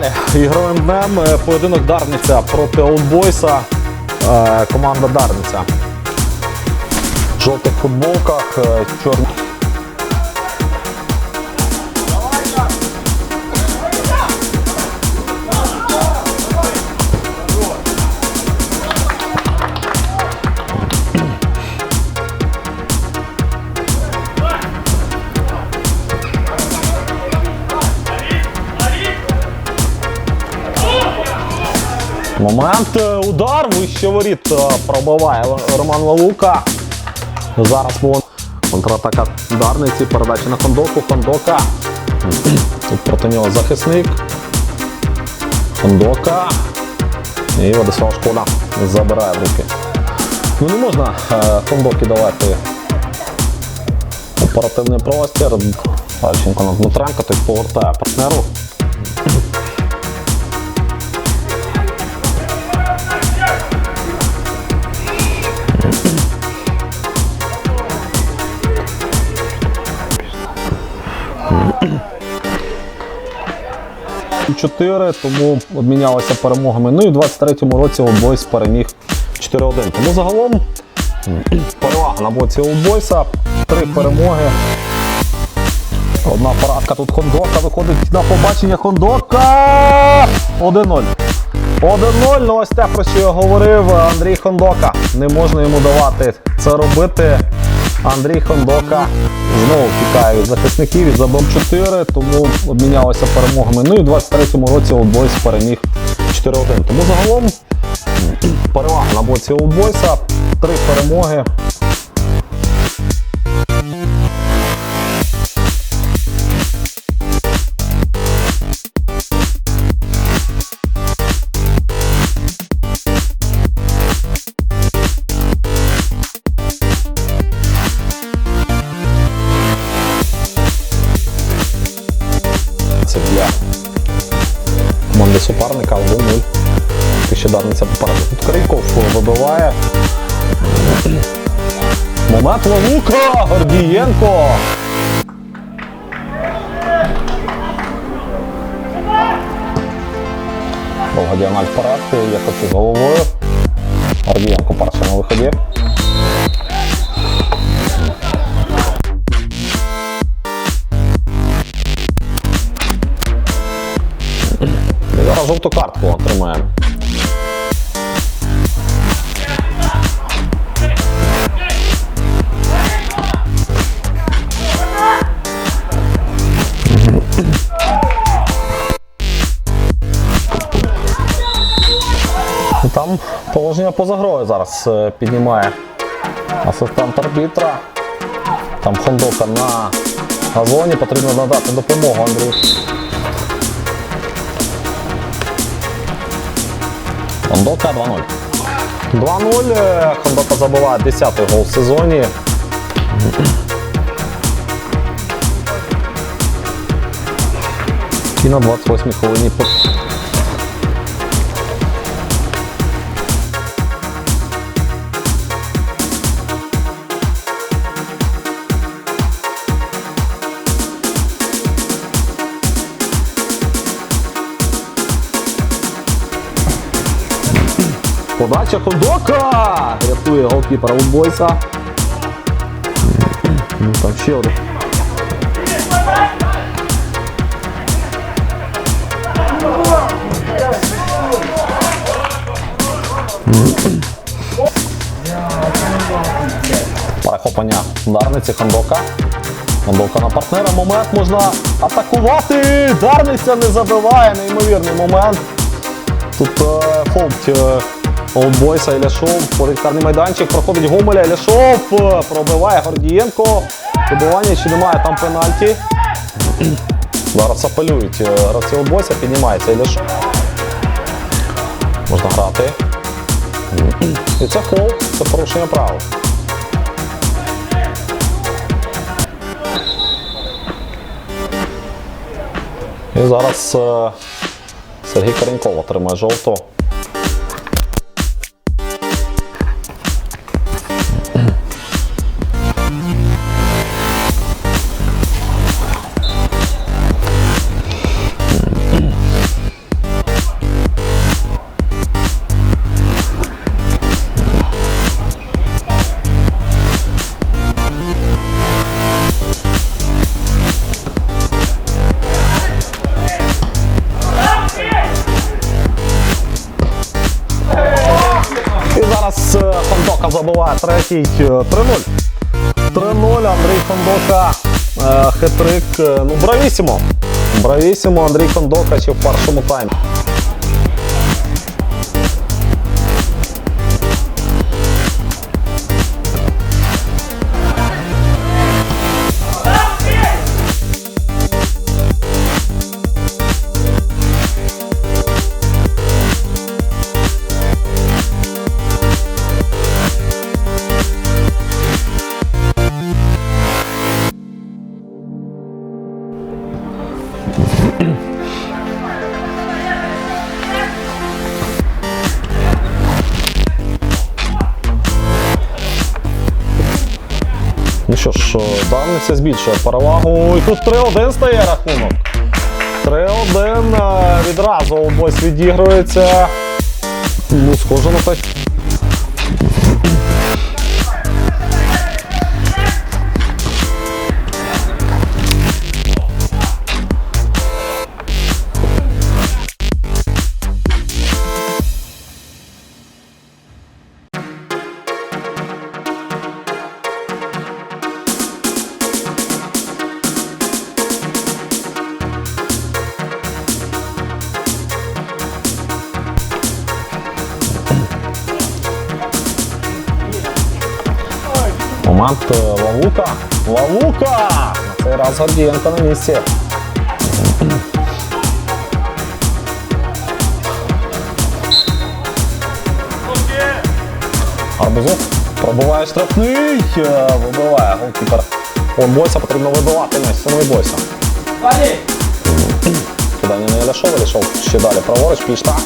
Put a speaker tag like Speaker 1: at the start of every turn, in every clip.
Speaker 1: Далі. Ігровим днем е, поєдинок Дарниця проти Олдбойса. Е, Команда Дарниця. В жовтих футболках, е, Момент е, удар, вище воріт е, пробиває Роман Валука. Зараз вон контратака Дарниці, передача на Хондоку. Хондока. Тут проти нього захисник. Хондока. І Владислав Шкода забирає в руки. Ну не можна е, Хондокі давати оперативний простір. Пальченко на Дмитренко, той повертає партнеру. Чотири, тому обмінялися перемогами. Ну і в 23-му році Олдбойс переміг 4-1. Тому загалом перевага на боці Олдбойса. Три перемоги. Одна поразка. Тут Хондока виходить на побачення Хондока. 1-0. 1-0. Ну ось те, про що я говорив Андрій Хондока. Не можна йому давати це робити. Андрій Хондока знову тікає від захисників і забив 4, тому обмінялися перемогами. Ну і в 23-му році Олдбойс переміг 4-1. Тому загалом перевага на боці Олдбойса. Три перемоги. Лавука! Гордієнко! Довга діагональ вперед, я хочу з головою. Гордієнко перший на виході. Зараз жовту картку отримаємо. Положення поза грою зараз е, піднімає асистент арбітра. Там Хондока на газоні, потрібно надати допомогу Андрію. Хондока 2-0. 2-0. е, Хондока забиває 10-й гол в сезоні. І на 28-й хвилині Подача Ходока! Рятує голкіпера Улбойса. Ну там ще один. Перехоплення Дарниці Хондока. Хондока на партнера. Момент можна атакувати. Дарниця не забиває. Неймовірний момент. Тут е, фолт е, Олдбойса Іляшов, політарний майданчик, проходить Гомеля, Іляшов, е, пробиває Гордієнко. Добивання чи немає там пенальті. Зараз апелюють е, гравці Олдбойса, піднімається Іляшов. Можна грати. І це фол, це порушення правил. І зараз е, Сергій Кореньков отримає жовту. Третій е, 3-0. 3-0 Андрій Кондока. Хетрик... Хитрик. е, Ну, бравісімо. Бравісімо Андрій Кондока ще в першому таймі. Що ж, е, давниця збільшує перевагу. І тут 3-1 стає рахунок. 3-1 е, відразу обось відігрується. Ну, схоже на те. Момент е, Лавука. Лавука! На цей раз Гордієнко на місці. Арбузов пробиває штрафний. е, Вибиває голкіпер. О, Бойса потрібно вибивати. Самий Бойса. Кидання не Ляшов, Ляшов ще далі праворуч, пішта.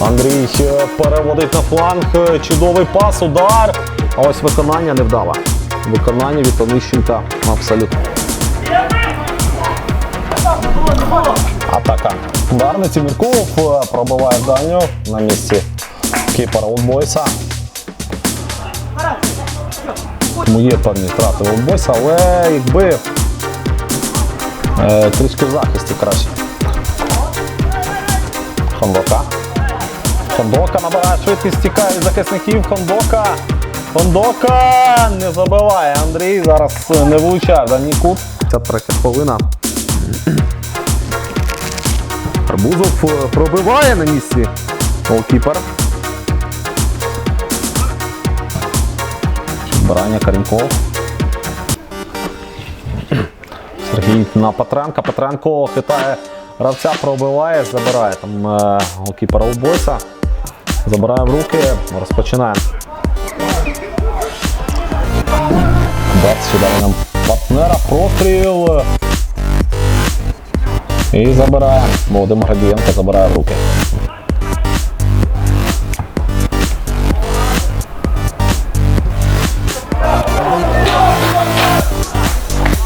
Speaker 1: Андрій е, переводить на фланг. Чудовий пас, удар. А ось виконання не вдало. Виконання від Онищенка абсолютно. Атака. Ударниці Мірков е, пробиває дальню на місці кіпера Олдбойса. Тому є певні втрати Олдбойса, але якби е, трішки в захисті краще. Хондока. Хондока набирає швидкість, тікає від захисників. Хондока. Хондока не забиває. Андрій зараз не влучає дальній кут. Ця третя хвилина. Арбузов е, пробиває на місці. Голкіпер. Барання Карінков. Сергій на Петренка. Петренко хитає гравця, пробиває, забирає там е, голкіпера Олбойса. Забирає в руки, розпочинає. Сюди нам партнера, простріл. І забирає. Володимир Гадієнко забирає руки.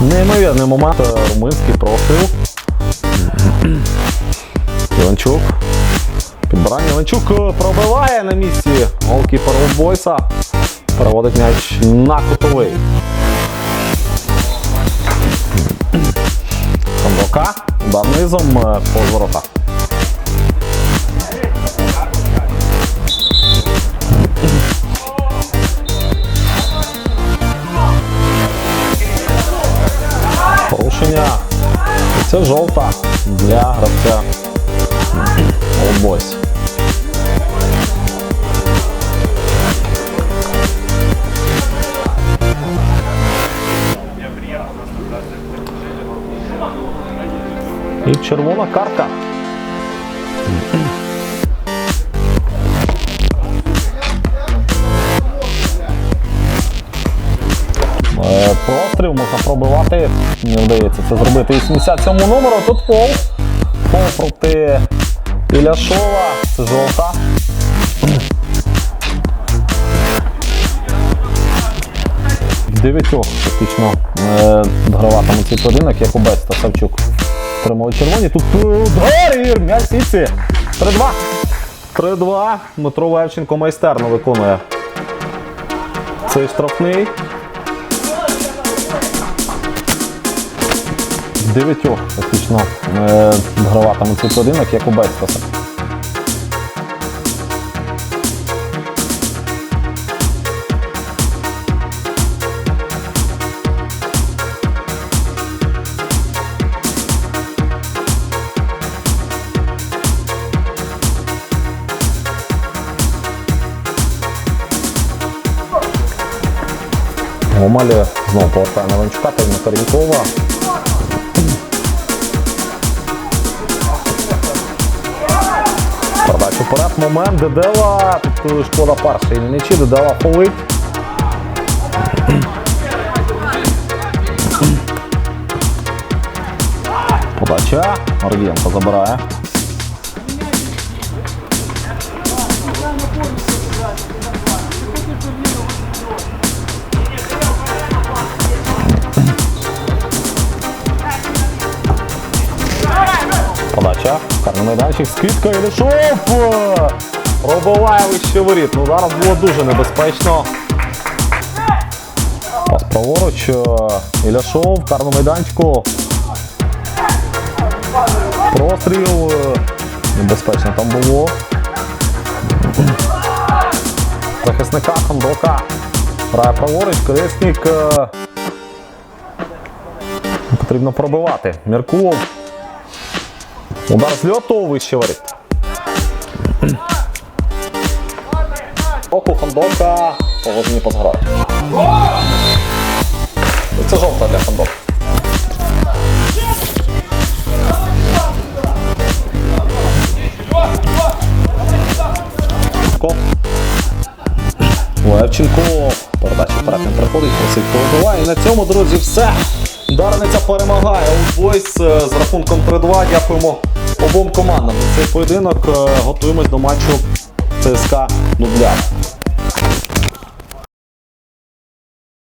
Speaker 1: Неймовірний момент. Румунський простріл. Іванчук. Підбирання Іванчук е, пробиває на місці. Голкіпер Бойса. Переводить м'яч на кутовий. Удар низом е, по воротах. Порушення. Це жовта для гравця Олбойс. І червона картка. Е, Простріл можна пробивати. Не вдається це зробити. 87 номеру. Тут фол. Фол проти Іляшова. Це жовта. В дев'ятьох фактично е, граватиме цей поєдинок, як у Бець Савчук. Тримали червоні. Тут е, удар м'яч сітці. 3-2. 3-2. Дмитро Левченко майстерно виконує цей штрафний. Дев'ятьох фактично е, граватиме цей поєдинок, як у Бець. Гомелі знову повертає на Ванчука, та Корінькова. Передачу вперед, момент, Дедела, підкує шкода перший на м'ячі, Дедела фолить. Подача, Гордієнко забирає. Подача. Карний майданчик, скидка і Ілішов. Пробиває вище воріт. Ну зараз було дуже небезпечно. Пас праворуч. е, Іляшов, в карному майданчику. Простріл. е, Небезпечно там було. Захисника Хондока. Грає праворуч, колесник. е, Потрібно пробивати. Міркулов. Удар з льоту вище воріт. Оку Хондока поводні позграє. Це жовта для Хондока. Ко. Левченко. Передача вперед не просить пробиває. І на цьому, друзі, все. Дарниця перемагає. Бойс з рахунком 3-2. Дякуємо обом командам цей поєдинок. Е, Готуємось до матчу ЦСКА Нудля.